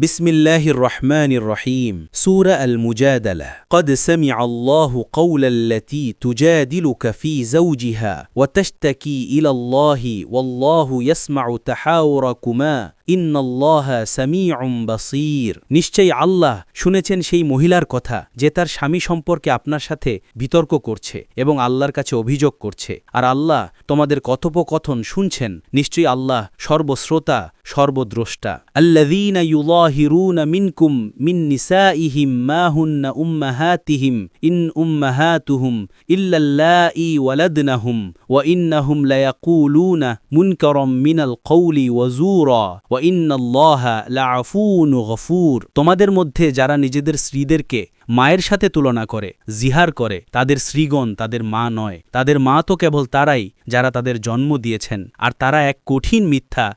بسم الله الرحمن الرحيم سورة المجادلة قد سمع الله قول التي تجادلك في زوجها وتشتكي إلى الله والله يسمع تحاوركما ইন্ন আল্লাহ সামিউম বাসির। নিশ্চয়ই আল্লাহ শুনেছেন সেই মহিলার কথা, যে তার স্বামী সম্পর্কে আপনার সাথে বিতর্ক করছে এবং আল্লাহর কাছে অভিযোগ করছে। আর আল্লাহ তোমাদের কথোপকথন শুনছেন, নিশ্চয়ই আল্লাহ সর্বশ্রোতা, সর্বদ্রষ্টা। ইন ইন্নাহুম লায়াকুলুনা মিনাল কওলি ওয়া ওয়া লাআফুন গফুর। তোমাদের মধ্যে যারা নিজেদের স্ত্রীদেরকে মায়ের সাথে তুলনা করে, জিহার করে, তাদের শ্রীগণ তাদের মা নয়। তাদের মা তো কেবল তারাই যারা তাদের জন্ম দিয়েছেন। আর তারা এক কঠিন মিথ্যা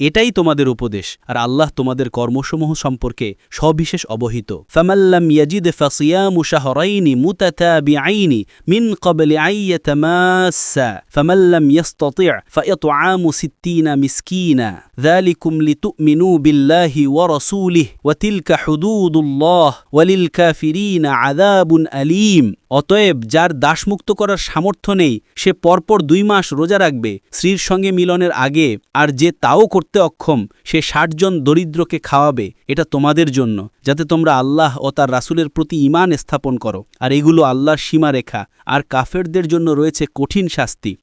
এটাই তোমাদের উপদেশ আর আল্লাহ তোমাদের কর্মসমূহ সম্পর্কে সবিশেষ অবহিত ফামাল্লাম ইয়াজিদ ফাসিয়ামু শাহরাইনি মুতাতাবিআইনি মিন ক্বাবলি আইয়াতামাসসা ফামাল্লাম ইয়াসতাতি' ফাইতআমু 60 মিসকিনা যালিকুম লিতুমিনু বিল্লাহি ওয়া রাসূলিহি ওয়া তিলকা হুদুদুল্লাহ ওয়া লিল কাফিরিনা আযাবুন আলীম অতএব যার দাসমুক্ত করার সামর্থ্য নেই, সে পরপর দুই মাস রোজা রাখবে, স্ত্রীর সঙ্গে মিলনের আগে, আর যে তাও করতে অক্ষম, সে ষাটজন দরিদ্রকে খাওয়াবে, এটা তোমাদের জন্য, যাতে তোমরা আল্লাহ ও তার রাসুলের প্রতি ইমান স্থাপন করো। আর এগুলো আল্লাহর সীমারেখা, আর কাফেরদের জন্য রয়েছে কঠিন শাস্তি।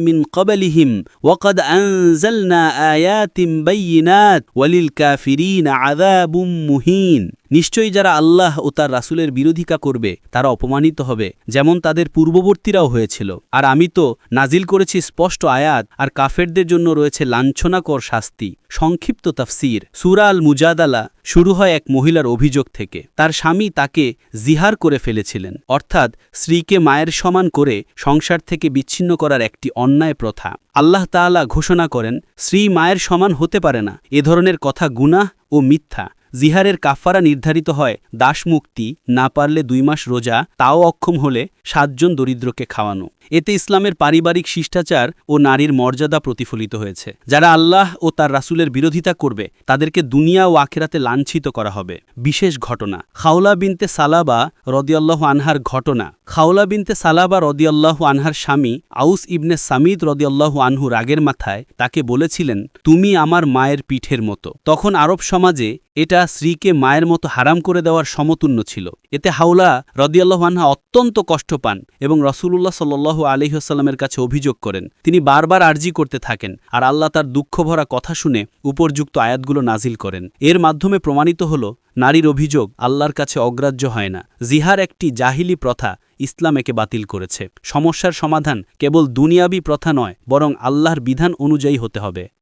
মিন الكافرين عذاب مهين. নিশ্চয়ই যারা আল্লাহ ও তার রাসুলের বিরোধিতা করবে, তারা অপমানিত হবে, যেমন তাদের পূর্ববর্তীরাও হয়েছিল। আর আমি তো নাজিল করেছি স্পষ্ট আয়াত, আর কাফেরদের জন্য রয়েছে লাঞ্ছনাকর শাস্তি। সংক্ষিপ্ত তাফসির, সুরা আল মুজাদালা শুরু হয় এক মহিলার অভিযোগ থেকে। তার স্বামী তাকে জিহার করে ফেলেছিলেন। অর্থাৎ স্ত্রীকে মায়ের সমান করে সংসার থেকে বিচ্ছিন্ন করার একটি অন্যায় প্রথা। আল্লাহ তাআলা ঘোষণা করেন, স্ত্রী মায়ের সমান হতে পারে না। এ ধরনের কথা গুনাহ ও মিথ্যা। জিহারের কাফারা নির্ধারিত হয় দাসমুক্তি না পারলে দুই মাস রোজা, তাও অক্ষম হলে সাতজন দরিদ্রকে খাওয়ানো। এতে ইসলামের পারিবারিক শিষ্টাচার ও নারীর মর্যাদা প্রতিফলিত হয়েছে। যারা আল্লাহ ও তার রাসুলের বিরোধিতা করবে, তাদেরকে দুনিয়া ও আখেরাতে লাঞ্ছিত করা হবে। বিশেষ ঘটনা, খাওলা বিনতে সালাবা রদিয়াল্লাহ আনহার ঘটনা। খাওলা বিনতে সালাবা রদিয়াল্লাহ আনহার স্বামী আউস ইবনে সামিদ রদিয়াল্লাহ আনহু রাগের মাথায় তাকে বলেছিলেন, তুমি আমার মায়ের পিঠের মতো। তখন আরব সমাজে এটা স্ত্রীকে মায়ের মতো হারাম করে দেওয়ার সমতুল্য ছিল। এতে হাওলা রদিয়াল্লাহ আনহা অত্যন্ত কষ্ট পান এবং রসুল্লাহ সাল্লু আলহিহাস্লামের কাছে অভিযোগ করেন। তিনি বারবার আর্জি করতে থাকেন আর আল্লাহ তার দুঃখভরা কথা শুনে উপরযুক্ত আয়াতগুলো নাজিল করেন। এর মাধ্যমে প্রমাণিত হল, নারীর অভিযোগ আল্লাহর কাছে অগ্রাহ্য হয় না। জিহার একটি জাহিলি প্রথা ইসলাম একে বাতিল করেছে। সমস্যার সমাধান কেবল দুনিয়াবি প্রথা নয়, বরং আল্লাহর বিধান অনুযায়ী হতে হবে।